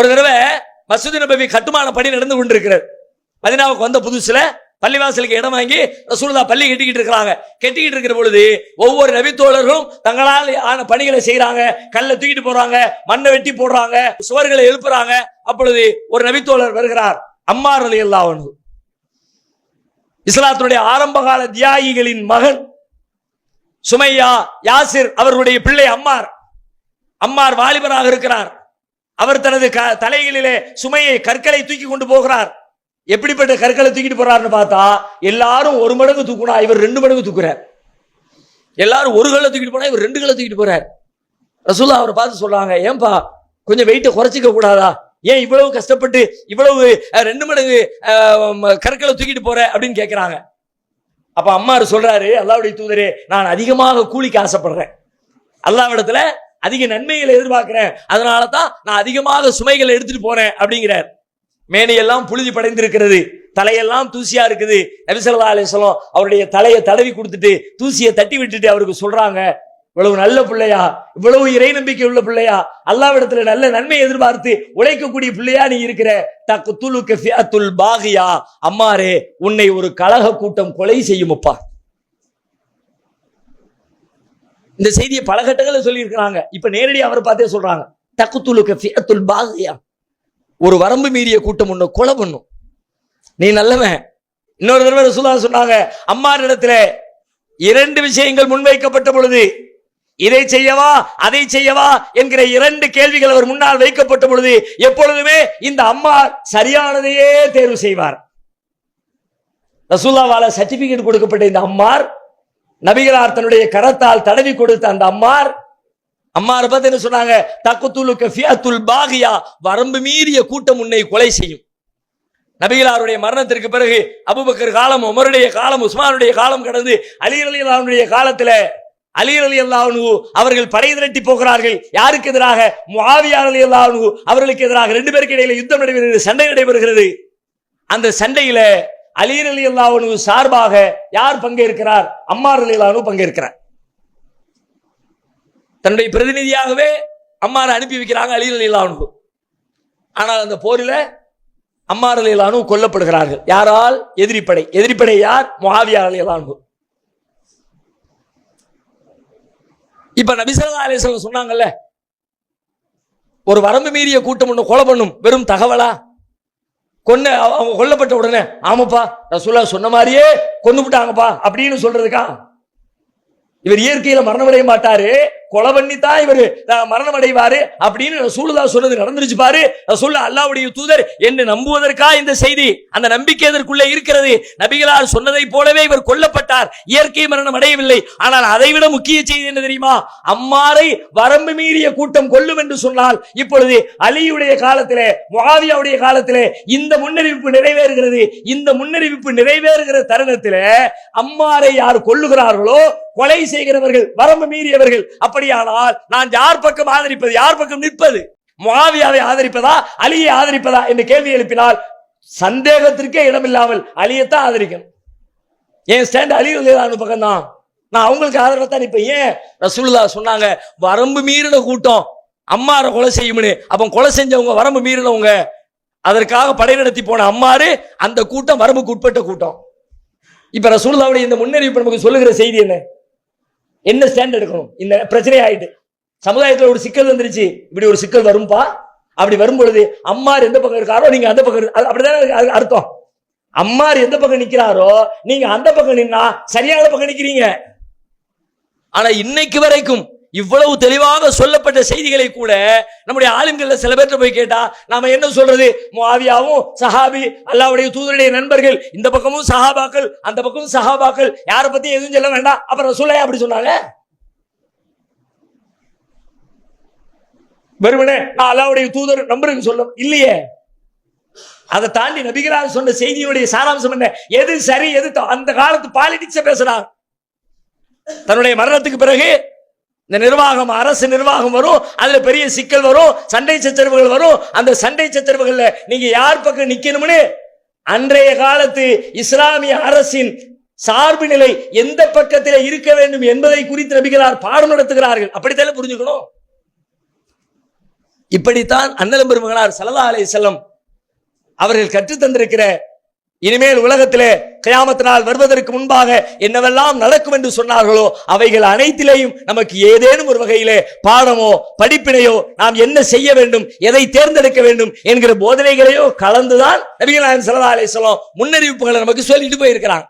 ஒரு தடவை மசூதி நபவி கட்டுமான பணி நடந்து கொண்டிருக்கிறது மதினாவுக்கு வந்த புதுசுல பள்ளிவாசலுக்கு இடம் வாங்கி ரசூலுல்லாஹ் பள்ளி கட்டிக்கிட்டு இருக்கிறாங்க. கட்டிக்கிட்டு இருக்கிற பொழுது ஒவ்வொரு நபித்தோழர்களும் தங்களால் ஆன பணிகளை செய்யறாங்க கல்லை தூக்கிட்டு போறாங்க மண்ணை வெட்டி போடுறாங்க சுவர்களை எழுப்புறாங்க. அப்பொழுது ஒரு நபித்தோழர் வருகிறார் அம்மார் அலி அல்லாஹ் இஸ்லாத்தினுடைய ஆரம்பகால தியாகிகளின் மகன் சுமையா யாசிர் அவர்களுடைய பிள்ளை அம்மார். அம்மார் வாலிபராக இருக்கிறார். அவர் தனது க- தலைகளிலே சுமையை கற்களை தூக்கி கொண்டு போகிறார். எப்படிப்பட்ட கற்களை தூக்கிட்டு போறாருன்னு பார்த்தா எல்லாரும் ஒரு மடங்கு தூக்குனா இவர் ரெண்டு மடங்கு தூக்குறார். எல்லாரும் ஒரு கல்ல தூக்கிட்டு போனா இவர் ரெண்டு கல்ல தூக்கிட்டு போறார். ரசூல்லா அவரை பார்த்து சொல்றாங்க ஏன்பா கொஞ்சம் வெயிட்டை குறைச்சிக்க கூடாதா? ஏன் இவ்வளவு கஷ்டப்பட்டு இவ்வளவு ரெண்டு மடங்கு கற்களை தூக்கிட்டு போற? அப்படின்னு கேட்கிறாங்க அப்ப அம்மாரு சொல்றாரு அல்லாவுடைய தூதரே நான் அதிகமாக கூலிக்கு ஆசைப்படுறேன். அல்லாவிடத்துல அதிக நன்மைகளை எதிர்பார்க்கிறேன். அதனால தான் நான் அதிகமாக சுமைகளை எடுத்துட்டு போறேன் அப்படிங்கிறார் மேனையெல்லாம் புழுதி படைந்திருக்கிறது. தலையெல்லாம் தூசியா இருக்குது. நபிசல்லா அலிஸ்லாம் அவருடைய தலையை தடவி கொடுத்துட்டு தூசியை தட்டி விட்டுட்டு அவருக்கு சொல்றாங்க இவ்வளவு நல்ல பிள்ளையா இவ்வளவு இறை நம்பிக்கை உள்ள பிள்ளையா அல்லாவிடத்துல நல்ல நன்மை எதிர்பார்த்து உழைக்கக்கூடிய பிள்ளையா நீ இருக்கிற. தக்கு துலு பாகியா அம்மாரே உன்னை ஒரு கழக கூட்டம் கொலை செய்யுமப்பா. இந்த செய்தியை பல கட்டங்களில் சொல்லியிருக்கிறாங்க. இப்போ நேரடியாக அவரை பார்த்தே சொல்றாங்க. தக்குத்துலுக்கு ஃபியத்துல் பாகியா. ஒரு வரம்பு மீறிய கூட்டம் ஒன்று கொலை பண்ணும் நீ நல்லவன். இன்னொரு தடவை ரசூலா சொன்னாங்க அம்மாரிடத்துல இரண்டு விஷயங்கள் முன்வைக்கப்பட்ட பொழுது இதை செய்யவா அதை செய்யவா என்கிற இரண்டு கேள்விகள் அவர் முன்னால் வைக்கப்பட்ட பொழுது எப்பொழுதுமே இந்த அம்மா சரியானதையே தேர்வு செய்வார். ரசூல்லாவால சர்டிபிகேட் கொடுக்கப்பட்ட இந்த அம்மார் நபிகளார் தன்னுடைய கரத்தால் தடவி கொடுத்த அந்த அம்மார் அம்மாரை பார்த்து என்ன சொன்னாங்க? தக்குத்துலு கஃபியாத்துல் பாகியா வரம்பு மீறிய கூட்டம் உன்னை கொலை செய்யும். நபிகளாருடைய மரணத்திற்கு பிறகு அபுபக்கர் காலம் உமருடைய காலம் உஸ்மானுடைய காலம் கடந்து அலி அலி அல்லாவுடைய காலத்துல அலி அலி அல்லாஹு அவர்கள் படை திரட்டி போகிறார்கள். யாருக்கு எதிராக? முஆவியா அலி அல்லாஹு அவர்களுக்கு எதிராக ரெண்டு பேருக்கு இடையில யுத்தம் நடைபெறுகிறது சண்டை நடைபெறுகிறது. அந்த சண்டையில அலீர் அலி அல்லாஹு சார்பாக யார் பங்கேற்கிறார்? அம்மார் அலி அல்லாஹு பங்கேற்கிறார். தன்னுடைய பிரதிநிதியாகவே அம்மாரை அனுப்பி வைக்கிறாங்க அலீர் அலி அல்லாஹு ஆனால் அந்த போரில் அம்மார் அலி அல்லாஹு கொல்லப்படுகிறார்கள். யாரால்? எதிரிப்படை. எதிரிப்படை யார்? முஆவியா அலி அல்லாஹு இப்ப நபிசல்லா அலிஸ்லாம் சொன்னாங்கல்ல ஒரு வரம்பு மீறிய கூட்டம் ஒன்று கொலை பண்ணும் வெறும் தகவலா? கொன்ன அவங்க கொல்லப்பட்ட உடனே ஆமாப்பா ரசூலா சொன்ன மாதிரியே கொண்டு விட்டாங்கப்பா அப்படின்னு சொல்றதுக்கா? இவர் இயற்கையில மரணமடைய மாட்டாரு கொலை பண்ணித்தான் இவர் மரணம் அடைவாரு அப்படின்னு ரசூலுல்லா சொன்னது நடந்துருச்சு பாரு. ரசூல்லா அல்லாவுடைய தூதர் என்று நம்புவதற்கா இந்த செய்தி? அந்த நம்பிக்கை இதற்குள்ளே இருக்கிறது? நபிகளார் சொன்னதை போலவே இவர் கொல்லப்பட்டார். இயற்கை மரணம் அடையவில்லை. ஆனால் அதைவிட முக்கிய செய்தி என்ன தெரியுமா? அம்மாரை வரம்பு மீறிய கூட்டம் கொல்லும் என்று சொன்னால் இப்பொழுது அலியுடைய காலத்திலே முகாவியாவுடைய காலத்திலே இந்த முன்னறிவிப்பு நிறைவேறுகிறது. இந்த முன்னறிவிப்பு நிறைவேறுகிற தருணத்திலே அம்மாரை யார் கொல்லுகிறார்களோ கொலை செய்கிறவர்கள் வரம்பு மீறியவர்கள் அப்படியானால் நான் யார் பக்கம் ஆதரிப்பது? யார் பக்கம் நிற்பது? முகாவியாவை ஆதரிப்பதா? அலியை ஆதரிப்பதா? என்று கேள்வி எழுப்பினால் சந்தேகத்திற்கே இடமில்லாமல் அலியத்தான் ஆதரிக்கணும். என் ஸ்டாண்ட் அலி பக்கம் தான் நான் அவங்களுக்கு ஆதரவை தான் நிற்பேன். ஏன்? ரசூலுல்லா சொன்னாங்க வரம்பு மீறின கூட்டம். அம்மாரை கொலை செய்யும்னு. அப்போ கொலை செஞ்சவங்க வரம்பு மீறினவங்க அதற்காக படை நடத்தி போன அம்மாரு அந்த கூட்டம் வரம்புக்கு உட்பட்ட கூட்டம். இப்ப ரசூல்லாவுடைய இந்த முன்னறிவிப்பு நமக்கு சொல்லுகிற செய்தி என்ன? என்ன ஸ்டாண்ட் எடுக்கணும்? இந்த பிரச்சனை ஆயிட்டு. சமுதாயத்தில் ஒரு சிக்கல் வந்துருச்சு. இப்படி ஒரு சிக்கல் வரும்பா? அப்படி வரும் பொழுது அம்மார் எந்த பக்கம் இருக்காரோ நீங்க அந்த பக்கம் அது அப்படிதானே அது அர்த்தம். அம்மார் எந்த பக்கம் நிக்கிறாரோ நீங்க அந்த பக்கம் நின்னா சரியான பக்கம் நிக்கிறீங்க. ஆனா இன்னைக்கு வரைக்கும் இவ்வளவு தெளிவாக சொல்லப்பட்ட செய்திகளை கூட நம்முடைய ஆளுங்கள்ல சில பேர்ட்ட போய் கேட்டா நாம என்ன சொல்றது? மாவியாவும் சஹாபி அல்லாவுடைய தூதருடைய நண்பர்கள் இந்த பக்கமும் சஹாபாக்கள் அந்த பக்கமும் சஹாபாக்கள் யாரை பத்தி எதுவும் சொல்ல வேண்டாம். அப்புறம் சொல்ல அப்படி சொன்னாங்க. வெறுமனே நான் அல்லாவுடைய தூதர் நம்புறேன்னு சொல்ல இல்லையே. அதை தாண்டி நபிகராஜ் சொன்ன செய்தியுடைய சாராம்சம் என்ன? எது சரி எது அந்த காலத்து பாலிடிக்ஸ பேசுறாங்க. தன்னுடைய மரணத்துக்கு பிறகு இந்த நிர்வாகம் அரசு நிர்வாகம் வரும் அதுல பெரிய சிக்கல் வரும் சண்டை சச்சரவுகள் வரும். அந்த சண்டை சச்சரவுகள்ல நீங்க யார் பக்கம் நிக்கணும்னு அன்றைய காலத்து இஸ்லாமிய அரசின் சார்பு நிலை எந்த பக்கத்தில் இருக்க வேண்டும் என்பதை குறித்து நபிகளார் பாடம் நடத்துகிறார்கள். அப்படித்தானே புரிஞ்சுக்கணும்? இப்படித்தான் அண்ணலம் பெருமகனார் சல்லா அலை செல்லம் அவர்கள் கற்றுத்தந்திருக்கிற இனிமேல் உலகத்திலே கயாமத்தினால் வருவதற்கு முன்பாக என்னவெல்லாம் நடக்கும் என்று சொன்னார்களோ அவைகள் அனைத்திலேயும் நமக்கு ஏதேனும் ஒரு வகையிலே பாடமோ படிப்பினையோ நாம் என்ன செய்ய வேண்டும் எதை தேர்ந்தெடுக்க வேண்டும் என்கிற போதனைகளையோ கலந்துதான் நபிகள் நாயகம் ஸல்லல்லாஹு அலைஹி முன்னறிவிப்புகளை நமக்கு சொல்லிட்டு போயிருக்கிறாங்க